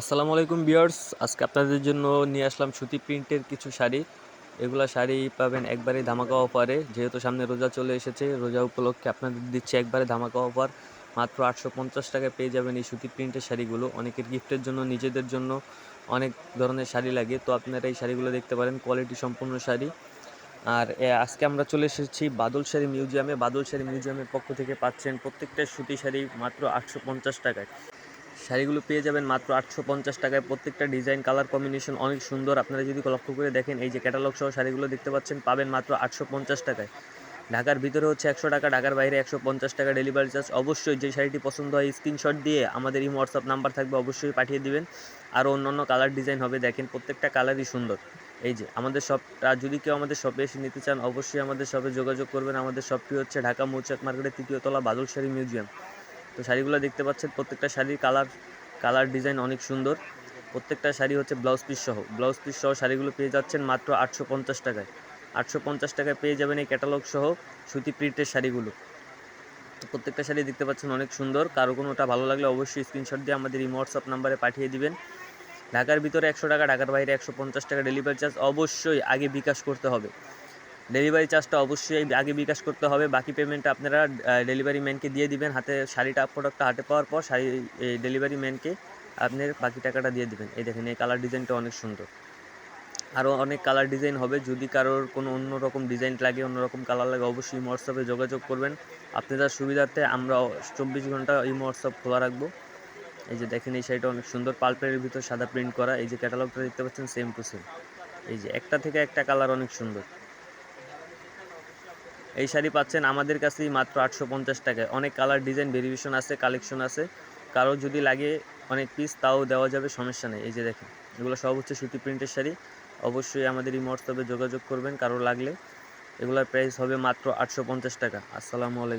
আসসালামু আলাইকুম বিয়ার্স আজকে আপনাদের জন্য নিয়ে আসলাম সুতি প্রিন্টের কিছু শাড়ি। এগুলো শাড়ি পাবেন একবারে ধামাকা অফারে। যেহেতু সামনে রোজা চলে এসেছে, রোজা উপলক্ষে আপনাদের দিচ্ছে একবারে ধামাকা অফার। মাত্র আটশো পঞ্চাশ টাকায় পেয়ে যাবেন এই সুতি প্রিন্টের শাড়িগুলো। অনেকের গিফটের জন্য, নিজেদের জন্য অনেক ধরনের শাড়ি লাগে। তো আপনারা এই শাড়িগুলো দেখতে পারেন, কোয়ালিটি সম্পূর্ণ শাড়ি। আর আজকে আমরা চলে এসেছি বাদল শাড়ি মিউজিয়ামে। বাদল শাড়ি মিউজিয়ামের পক্ষ থেকে পাচ্ছেন প্রত্যেকটা সুতি শাড়ি মাত্র আটশো পঞ্চাশ টাকায়। শাড়িগুলো পেয়ে যাবেন মাত্র আটশো পঞ্চাশ টাকায়। প্রত্যেকটা ডিজাইন, কালার কম্বিনেশন অনেক সুন্দর। আপনারা যদি লক্ষ্য করে দেখেন, এই যে ক্যাটালগ সহ শাড়িগুলো দেখতে পাচ্ছেন, পাবেন মাত্র আটশো পঞ্চাশ টাকায়। ঢাকার ভিতরে হচ্ছে একশো টাকা, ঢাকার বাইরে একশো পঞ্চাশ টাকা ডেলিভারি চার্জ। অবশ্যই যে শাড়িটি পছন্দ হয়, স্ক্রিনশট দিয়ে আমাদের এই হোয়াটসঅ্যাপ নাম্বার থাকবে, অবশ্যই পাঠিয়ে দিবেন। আরও অন্যান্য কালার ডিজাইন হবে, দেখেন প্রত্যেকটা কালারই সুন্দর। এই যে আমাদের শপটা যদি কেউ আমাদের শপে এসে নিতে চান, অবশ্যই আমাদের শপে যোগাযোগ করবেন। আমাদের শপটি হচ্ছে ঢাকা মৌচাক মার্কেটের তৃতীয় তলা বাদল শাড়ি মিউজিয়াম। তো শাড়িগুলো দেখতে পাচ্ছেন, প্রত্যেকটা শাড়ির কালার কালার ডিজাইন অনেক সুন্দর। প্রত্যেকটা শাড়ি হচ্ছে ব্লাউজ পিস সহ। ব্লাউজ পিস সহ শাড়িগুলো পেয়ে যাচ্ছেন মাত্র আটশো পঞ্চাশ টাকায়। আটশো পঞ্চাশ টাকায় পেয়ে যাবেন এই ক্যাটালগ সহ সুতি প্রিন্টের শাড়িগুলো। তো প্রত্যেকটা শাড়ি দেখতে পাচ্ছেন অনেক সুন্দর। কারও কোনোটা ভালো লাগলে অবশ্যই স্ক্রিনশট দিয়ে আমাদের এই হোয়াটসঅ্যাপ নাম্বারে পাঠিয়ে দিবেন। ঢাকার ভিতরে একশো টাকা, ঢাকার বাইরে একশো পঞ্চাশ টাকা ডেলিভারি চার্জ অবশ্যই আগে বিকাশ করতে হবে। ডেলিভারি চার্জটা অবশ্যই আগে বিকাশ করতে হবে। বাকি পেমেন্টটা আপনারা ডেলিভারি ম্যানকে দিয়ে দিবেন। হাতে শাড়িটা প্রোডাক্টটা হাতে পাওয়ার পর শাড়ি, এই ডেলিভারি ম্যানকে আপনার বাকি টাকাটা দিয়ে দিবেন। এই দেখেন, এই কালার ডিজাইনটা অনেক সুন্দর। আরও অনেক কালার ডিজাইন হবে। যদি কারোর কোনো অন্য রকম ডিজাইন লাগে, অন্য রকম কালার লাগে, অবশ্যই হোয়াটসঅ্যাপে যোগাযোগ করবেন। আপনাদের সুবিধার্থে আমরা চব্বিশ ঘণ্টা এই খোলা রাখব। এই যে দেখেন, এই শাড়িটা অনেক সুন্দর। পাল্পের ভিতর সাদা প্রিন্ট করা। এই যে ক্যাটালগটা দেখতে পাচ্ছেন সেম টু সেম এই যে একটা থেকে একটা কালার অনেক সুন্দর। এই শাড়ি পাচ্ছেন আমাদের কাছেই মাত্র আটশো পঞ্চাশ টাকায়। অনেক কালার ডিজাইন ভেরিয়েশন আছে কালেকশন আছে। কারও যদি লাগে অনেক পিস তাও দেওয়া যাবে, সমস্যা নেই। এই যে দেখেন, এগুলো সব হচ্ছে সুতি প্রিন্টের শাড়ি। অবশ্যই আমাদের এই মহোৎসবে যোগাযোগ করবেন, কারও লাগলে। এগুলোর প্রাইস হবে মাত্র আটশো পঞ্চাশ টাকা। আসসালামু আলাইকুম।